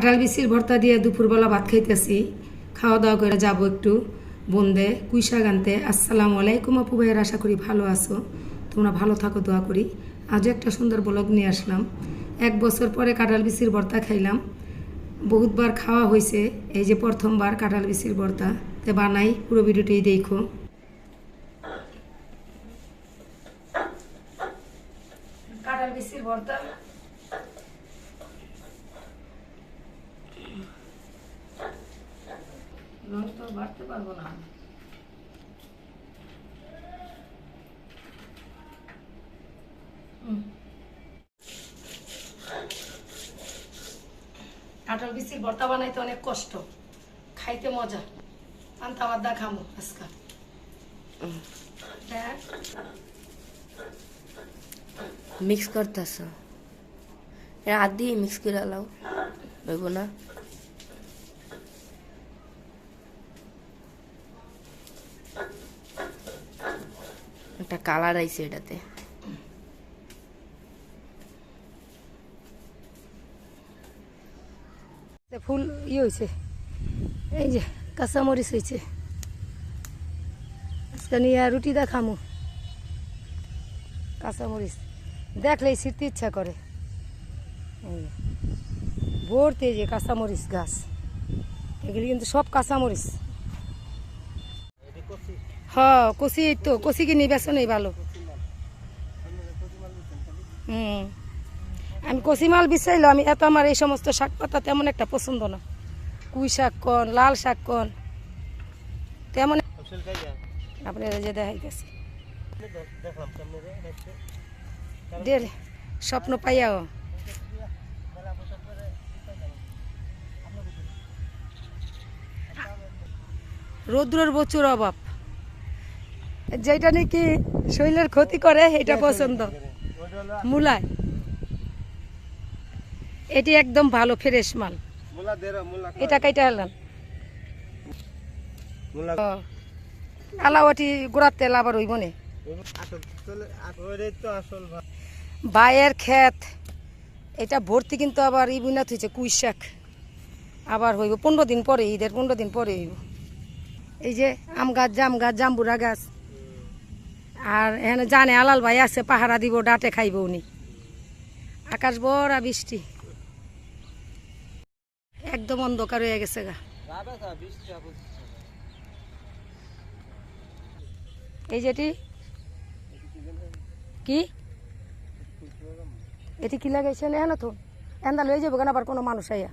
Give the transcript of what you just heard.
কাঁঠাল বিচির ভর্তা দিয়ে দুপুরবেলা ভাত খাইতেছি। খাওয়া দাওয়া করে যাব একটু। বন্দে কুইশাক গানতে, আসসালামু আলাইকুম আপু ভাইয়ের আশা করি ভালো আছো। তোমরা ভালো থাকো, দোয়া করি। আজও একটা সুন্দর ব্লগ নিয়ে আসলাম। এক বছর পরে কাঁঠাল বিচির ভর্তা খাইলাম। বহুতবার খাওয়া হয়েছে এই যে প্রথমবার কাঁঠাল বিচির ভর্তা। তে বানাই, পুরো ভিডিওটাই দেখো। কাঁঠাল বিচির ভর্তা। রং তো বাড়তে পারব না। কাঁঠাল বিচির ভর্তা বানাইতে অনেক কষ্ট। খাইতে মজা। আনতা বাদ্দা খামো আজকা। হ্যাঁ মিক্স করতেছ। হাত দিয়ে মিক্স করে লাও। হইব একটা কালার আইছে এটাতে। ফুল ইয়ে হয়েছে এই যে কাঁচামরিচ হয়েছে আজকে নিয়ে রুটি দেখামু। কাঁচামরিচ। দেখলেই ছিঁড়তে ইচ্ছা করে। ভর্তি যে কাঁচামরিচ গাছ। এগুলি কিন্তু সব কাঁচামরিচ। হ কষি তো কষি কিনি ভালো। হুম। আমি কষি মাল বিচাইলাম আমি এত আমার এই সমস্ত শাক পাতা তেমন একটা পছন্দ না। কুই শাক কন লাল শাক কন তেমন আপনারা যে। দেখাইতেছি। স্বপ্ন পাইয়াও। রৌদ্রর প্রচুর অভাব। যেটা নাকি শরীরের ক্ষতি করে এটা পছন্দ। মূলায়। এটি একদম ভালো ফ্রেশ মাল। এটা কাইটা হলাম মুলা আলাওয়াটি গোড়ার তেল আবার হইব নে। আসল চলে ওইটাই তো আসল ভাব বায়ের ক্ষেত এটা ভর্তি কিন্তু আবার ই বুনা থইছে কুই শাক। আবার হইব পনেরো দিন পরে ঈদের পনেরো দিন পরে হইব। এই যে আম গাছ জাম গাছ জাম্বুরা গাছ। আর এখানে জানে আলাল ভাই আছে, পাহারা দিব, ডাটে খাইব উনি। আকাশ বড়া বৃষ্টি। একদম অন্ধকার হয়ে গেছে গা। এই যেটি কি? এটি কি লাগাইছেন? এখানে তো। এন্দা লয়ে যাব কেন? আবার কোনো মানুষ আইয়া।